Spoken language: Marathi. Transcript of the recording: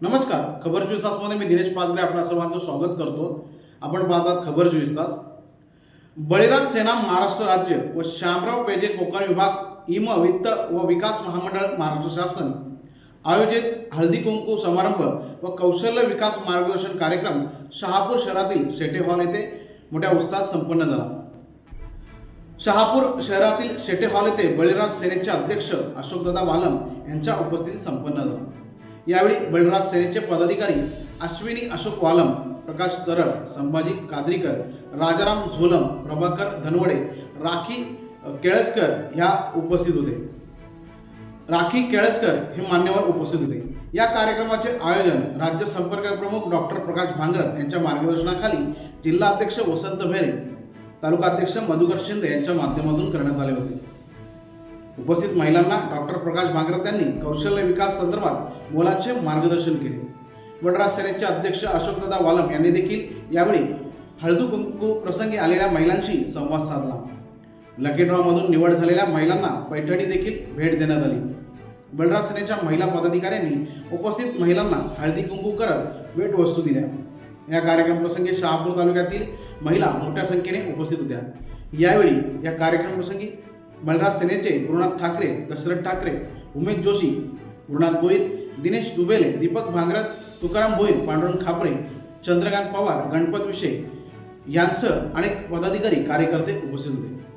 नमस्कार खबर चोवीस तासमध्ये मी दिनेश पाचगरे आपल्या सर्वांचं स्वागत करतो. आपण पाहतात खबर चोवीस तास बळीराज सेना महाराष्ट्र राज्य व श्यामराव पेजे कोकण विभाग इम वित्त व विकास महामंडळ महाराष्ट्र शासन. आयोजित हळदी कुंकू समारंभ व कौशल्य विकास मार्गदर्शन कार्यक्रम शहापूर शहरातील सेटे हॉल येथे मोठ्या उत्साहात संपन्न झाला. शहापूर शहरातील शेटे हॉल येथे बळीराज सेनेचे अध्यक्ष अशोकदादा वालम यांच्या उपस्थितीत संपन्न झाला. यावेळी बलराज सेनेचे पदाधिकारी अश्विनी अशोक वालम प्रकाश तरळ संभाजी कादरीकर राजाराम झोलम प्रभाकर धनवडे राखी केळसकर ह्या उपस्थित होते. राखी केळसकर हे मान्यवर उपस्थित होते. या कार्यक्रमाचे आयोजन राज्य संपर्क प्रमुख डॉक्टर प्रकाश भांगरत यांच्या मार्गदर्शनाखाली जिल्हा अध्यक्ष वसंत भेरे तालुका अध्यक्ष मधुकर शिंदे यांच्या माध्यमातून करण्यात आले होते. उपस्थित महिलांना डॉक्टर प्रकाश भांगरत यांनी कौशल्य विकास संदर्भात मोलाचे मार्गदर्शन केले. वडरा सेनेचे अध्यक्ष अशोकदादा वालम यांनी देखील यावेळी हळदू कुंकू प्रसंगी आलेल्या महिलांशी संवाद साधला. लकी ड्रॉमधून निवड झालेल्या महिलांना पैठणी देखील भेट देण्यात आली. बलराज सेनेच्या महिला पदाधिकाऱ्यांनी उपस्थित महिलांना हळदी कुंकू करत भेटवस्तू दिल्या. या कार्यक्रमप्रसंगी शहापूर तालुक्यातील महिला मोठ्या संख्येने उपस्थित होत्या. यावेळी या कार्यक्रमप्रसंगी बलराज सेनेचे गुरुनाथ ठाकरे दशरथ ठाकरे उमेश जोशी गुरुनाथ भोईर दिनेश दुबेले दीपक भांगरत तुकाराम भोईर पांडुरंग खापरे चंद्रकांत पवार गणपत विषय यांसह अनेक पदाधिकारी कार्यकर्ते उपस्थित होते.